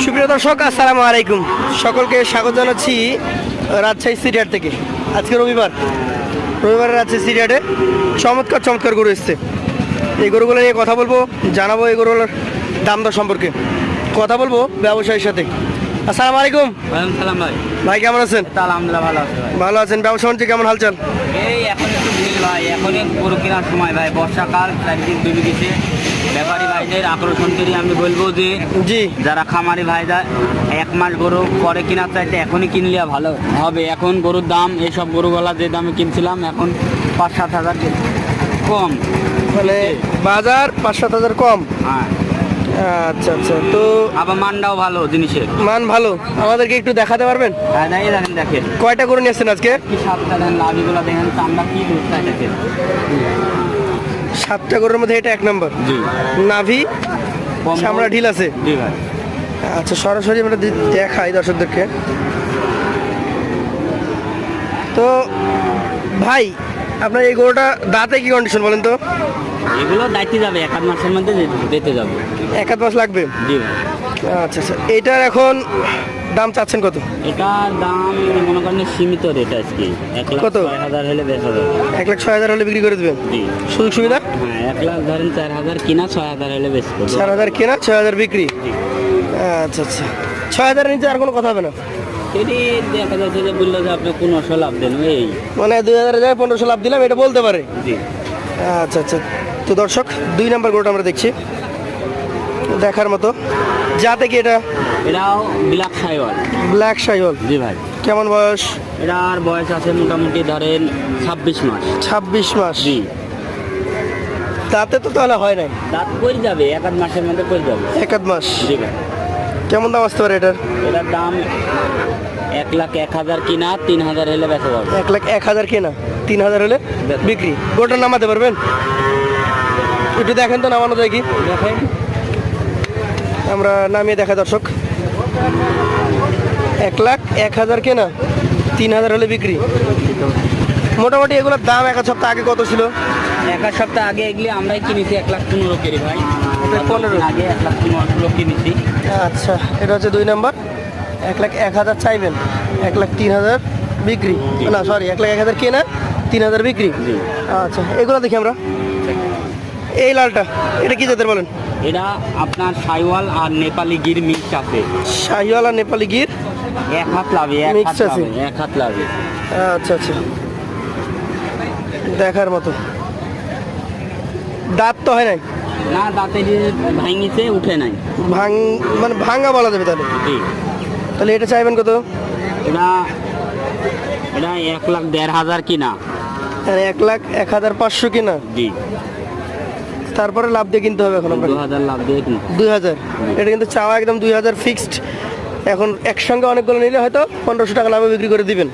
সুপ্রিয় দর্শক আসসালামু আলাইকুম। সকলকে স্বাগত জানাচ্ছি রাজশাহী সিরিয়ার থেকে। আজকে রবিবার। রবিবারের রাজশাহী সিরিয়ারে চমৎকার চমৎকার গরু এসছে। এই গরুগুলো নিয়ে কথা বলব জানাব এই গরুগুলোর দাম দর সম্পর্কে। কথা বলব ব্যবসায়ীর সাথে। আসসালামু আলাইকুম। ভাই। ভাই কেমন আছেন? আলহামদুলিল্লাহ ভালো আছে ভাই। ভালো আছেন। ব্যবসা বাণিজ্য কেমন হালচাল? এই এখন ভাই এখনই গরু কেনার সময় ভাই। বর্ষাকাল চারিদিক ডুবে গেছে। ব্যাপারী ভাইদের আকর্ষণ করি আমি বলব যে জি। যারা খামারি ভাইরা এক মাস গরু পরে কেনার চাইতে এখনই কিনলে ভালো হবে। এখন গরুর দাম এইসব গরুগুলা যে দামে কিনছিলাম এখন পাঁচ সাত হাজার কম। তাহলে বাজার পাঁচ সাত হাজার কম। হ্যাঁ। আচ্ছা আচ্ছা। তো আবার মানটাও ভালো জিনিসের। মান ভালো? আমাদেরকে একটু দেখাতে পারবেন? হ্যাঁ দেখে দেখেন দেখেন। কয়টা গরু নিয়েছেন আজকে? কি সাতটা দেখেন লাভিগুলো দেখেন চামড়া কি দুধটাই দেখেন। সাতটা গরুর মধ্যে এটা এক নম্বর। জি। নাভি চামড়া ঢিল আছে? জি ভাই। আচ্ছা সরাসরি আমরা দেখাই দর্শকদেরকে। তো ভাই আপনার এই গরুটা দাঁতে কি কন্ডিশন বলেন তো? এগুলো দায়িত্ব যাবে এক আধ মাসের মধ্যে দিতে যাবে। এক আধ মাস লাগবে? জি আচ্ছা আচ্ছা। এটার এখন দাম চাচ্ছেন কত? এটার দাম মনে করেন সীমিত রেট আজকে। এক লাখ কত? হাজার হলে বেশ হবে। এক লাখ ছয় হাজার হলে বিক্রি করে দেবেন? জি। সুযোগ সুবিধা? হ্যাঁ এক লাখ ধরেন চার হাজার কিনা ছয় হাজার হলে বেশ চার হাজার কেনা ছয় হাজার বিক্রি? আচ্ছা আচ্ছা। ছয় হাজারের নিচে আর কোনো কথা হবে না? এটি দেখা যাচ্ছে যে বলল যে আপনি পনেরোশো লাভ দেন এই মানে দুই হাজার জায়গায় পনেরোশো লাভ দিলাম এটা বলতে পারে। জি। আচ্ছা আচ্ছা। তো দর্শক দুই নাম্বার গরুটা আমরা দেখছি। দেখার মতো। যাতে কি এটা? এটাও ব্ল্যাক সাইওয়াল। ব্ল্যাক সাইহল জি ভাই। কেমন বয়স? এটার বয়স আছে মোটামুটি ধরেন ছাব্বিশ মাস। ছাব্বিশ মাস। জি। তাতে তো তাহলে হয় নাই। দাঁত পড়ে যাবে এক আধ মাসের মধ্যে পড়ে যাবে। এক আধ মাস। জি ভাই। কেমন দাম আসতে পারে এটার? এটার দাম এক লাখ এক হাজার কিনা তিন হাজার হলে বেচা যাবে। এক লাখ এক হাজার কেনা তিন হাজার হলে বিক্রি। গোটা নামাতে পারবেন? একটু দেখেন তো নামানো যায় কি? দেখেন। আমরা নামিয়ে দেখা দর্শক। এক লাখ এক হাজার কেনা তিন হাজার হলে বিক্রি। মোটামুটি এগুলোর দাম এক সপ্তাহ আগে কত ছিল? এক এক সপ্তাহ আগে এগুলি আমরাই কিনেছি এক লাখ পনেরো কেজি ভাই। পনেরো? আগে এক লাখ পনেরো কিনেছি। আচ্ছা এটা হচ্ছে দুই নাম্বার। এক লাখ এক হাজার চাইবেন এক লাখ তিন হাজার বিক্রি। না সরি এক লাখ এক হাজার কেনা তিন হাজার বিক্রি। আচ্ছা এগুলো দেখি আমরা। এই লালটা এটা কি জাতের বলেন? এটা আপনার সাইওয়াল আর নেপালি গির মিক্স আছে। শাহিওয়ালা নেপালি গির? এক হাত লাভে এক হাত? লাভে এক হাত লাভে। আচ্ছা আচ্ছা। দেখার মতো। দাঁত তো হয় নাই? না দাঁতে ভাঙিছে উঠে নাই। ভাঙ মানে ভাঙা বলা যাবে তাহলে? জি। তাহলে এটা চাইবেন কত? এটা এটা এক লাখ দেড় হাজার কিনা। এক লাখ এক হাজার পাঁচশো কিনা? জি। তারপরে লাভ দিয়ে কিনতে হবে এখন দু হাজার লাভ দিয়ে কিনতে দুই হাজার। এটা কিন্তু চাওয়া একদম দুই হাজার ফিক্সড এখন একসঙ্গে অনেকগুলো নিলে হয়তো পনেরোশো টাকা লাভে বিক্রি করে দিবেন।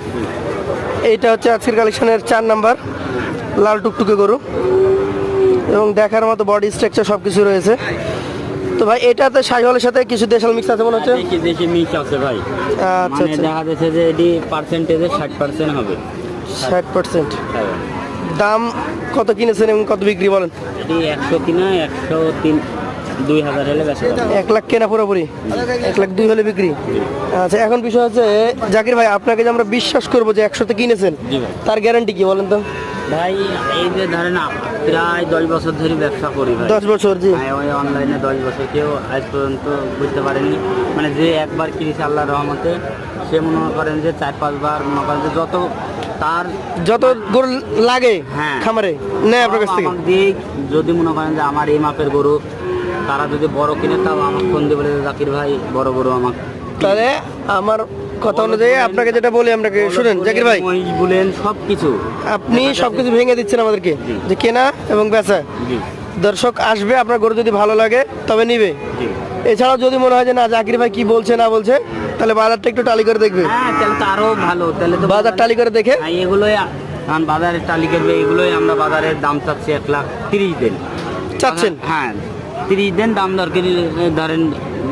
এইটা হচ্ছে আজকের কালেকশনের চার নাম্বার। লাল টুকটুকে গরু। এবং দেখার মতো বডি স্ট্রাকচার সব কিছু রয়েছে। তো ভাই এটাতে শাহিওয়ালের সাথে কিছু দেশাল মিক্স আছে মনে হচ্ছে? দেখি দেশি মিক্স আছে ভাই। আচ্ছা মানে আচ্ছা। দেখা যাচ্ছে যে এটি পার্সেন্টেজে ষাট পার্সেন্ট হবে। ষাট পার্সেন্ট হ্যাঁ। দাম কত কিনেছেন এবং কত বিক্রি বলেন? এটি একশো কিনা একশো তিন দুই হাজার হলে এক লাখ কেনা পুরোপুরি? এক লাখ দুই হলে বিক্রি? আচ্ছা এখন বিষয় হচ্ছে জাকির ভাই আপনাকে যে আমরা বিশ্বাস করব যে একশোতে কিনেছেন জি ভাই। তার গ্যারান্টি কি বলেন তো? ভাই এই যে ধরেন প্রায় দশ বছর ধরে ব্যবসা করি ভাই। দশ বছর জি। ওই অনলাইনে দশ বছর কেউ আজ পর্যন্ত বুঝতে পারেনি মানে যে একবার কিনেছে আল্লাহ রহমতে সে মনে করেন যে চার পাঁচবার মনে করেন যে যত তার যত গরু লাগে হ্যাঁ। খামারে নেয় আপনার কাছ থেকে। যদি মনে করেন যে আমার এই মাপের গরু তারা যদি বড় কিনে তাও আমার ফোন দিয়ে বলে জাকির ভাই বড় গরু আমাকে। তাহলে আমার কথা অনুযায়ী আপনাকে যেটা বলি আপনাকে শুনেন? জাকির ভাই। বলেন সব কিছু আপনি সবকিছু ভেঙে দিচ্ছেন আমাদেরকে যে কেনা এবং বেচা। দর্শক আসবে আপনার গরু যদি ভালো লাগে তবে নিবে। এছাড়াও যদি মনে হয় যে না জাকির ভাই কি বলছে না বলছে তাহলে বাজারটা একটু টালি করে দেখবে। হ্যাঁ তাহলে তো আরও ভালো তাহলে তো বাজার টালি করে দেখে। হ্যাঁ, এগুলোই আ- কারণ বাজারের তালিকা এগুলোই আমরা বাজারের দাম চাচ্ছি এক লাখ তিরিশ দিন। চাচ্ছেন? হ্যাঁ তিরিশ দিন দাম দর করে ধরেন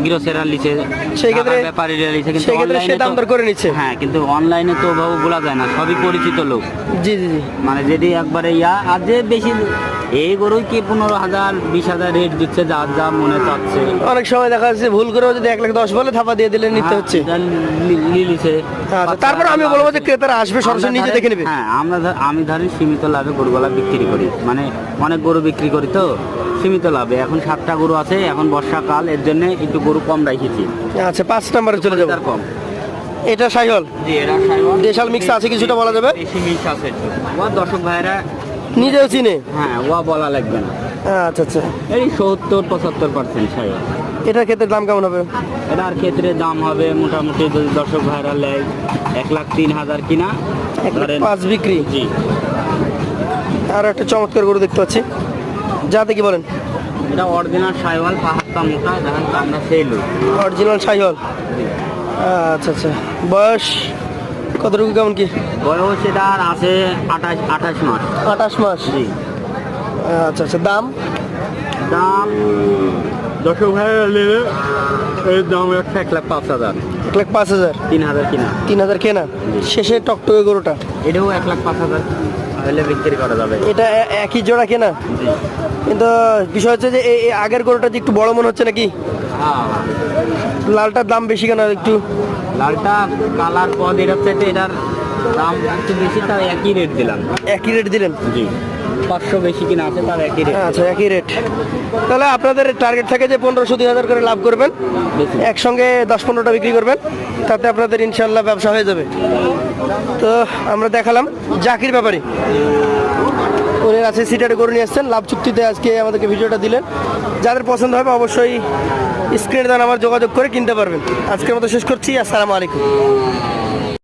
গৃহসেরা লিছে সেই ক্ষেত্রে- ব্যাপারীরা লিছে কিন্তু সেই ক্ষেত্রে সে দাম দর করে নিচ্ছে। হ্যাঁ কিন্তু অনলাইনে তো ওভাবে বলা যায় না সবই পরিচিত লোক। জি জি জি। মানে যদি একবারে ইয়া আর যে বেশি এই গরুই কি পনেরো হাজার বিশ হাজার রেট দিচ্ছে যার যা মনে চাচ্ছে। অনেক সময় দেখা যাচ্ছে ভুল করেও যদি এক লাখ দশ বলে থাপা দিয়ে দিলে নিতে হ্যাঁ, হচ্ছে। যা লি- লি- লিছে। আচ্ছা তারপর আমি বলব যে ক্রেতারা আসবে সরাসরি নিজে দেখে নেবে। হ্যাঁ আমরা ধর- আমি ধরেন সীমিত লাভে গরুগুলা বিক্রি করি। মানে অনেক গরু বিক্রি করি তো। সীমিত লাভে। এখন সাতটা গরু আছে এখন বর্ষাকাল এর জন্য একটু গরু কম রাখেছি। আচ্ছা পাঁচ নাম্বারে চলে যাব। কম। এটা সাইহল? জি সাইওয়াল। দেশাল mix আছে কিছুটা বলা যাবে? মিক্স আছে। ও দর্শক ভাইরা নিজেও চিনে? হ্যাঁ ও বলা লাগবে না। আচ্ছা আচ্ছা। এই সত্তর পঁচাত্তর পার্সেন্ট সাইওয়াল এটার ক্ষেত্রে দাম কেমন হবে? এটার ক্ষেত্রে দাম হবে মোটামুটি যদি দর্শক ভাইরা নেয় এক লাখ তিন হাজার কিনা এক লাখ পাঁচ বিক্রি। জি। আর একটা চমৎকার গরু দেখতে পাচ্ছি। যাতে কি বলেন? এটা অরিজিনাল সাইওয়াল পাহাড়টা মোটা দেখেন তো আমরা সেই লোক। অরিজিনাল সাইহল আচ্ছা আচ্ছা। বয়স কতটুকু কেমন কি? বয়স এটা আর আছে আঠাশ আঠাশ মাস। আঠাশ মাস? জি। আচ্ছা আচ্ছা। দাম? দাম দর্শক ভাইরা নিলে এর দাম একটা এক লাখ পাঁচ হাজার। এক লাখ পাঁচ হাজার? তিন হাজার কিনা। তিন হাজার কেনা? শেষে টকটকে গরুটা? এটাও এক লাখ পাঁচ হাজার। হলে বিক্রি করা যাবে। এটা একই জোড়া কেনা? কিন্তু বিষয় হচ্ছে যে এই আগের গরুটা যে একটু বড় মনে হচ্ছে নাকি? হ্যাঁ। লালটার দাম বেশি কেন একটু? লালটা কালার পদ এটার হচ্ছে এটার দাম একটু বেশি তার একই রেট দিলাম। একই রেট দিলেন? জি। পাঁচশো বেশি কিনা আছে তার একই রেট আচ্ছা একই রেট তাহলে আপনাদের টার্গেট থাকে যে পনেরোশো দুই হাজার করে লাভ করবেন। একসঙ্গে দশ পনেরোটা বিক্রি করবেন। তাতে আপনাদের ইনশাল্লাহ ব্যবসা হয়ে যাবে। তো আমরা দেখালাম জাকির ব্যাপারে। উনি আছে সিটারে গরু নিয়ে আসছেন। লাভ চুক্তিতে আজকে আমাদেরকে ভিডিওটা দিলেন। যাদের পছন্দ হবে অবশ্যই স্ক্রিনে দেন আমার যোগাযোগ করে কিনতে পারবেন। আজকের মতো শেষ করছি। আসসালামু আলাইকুম।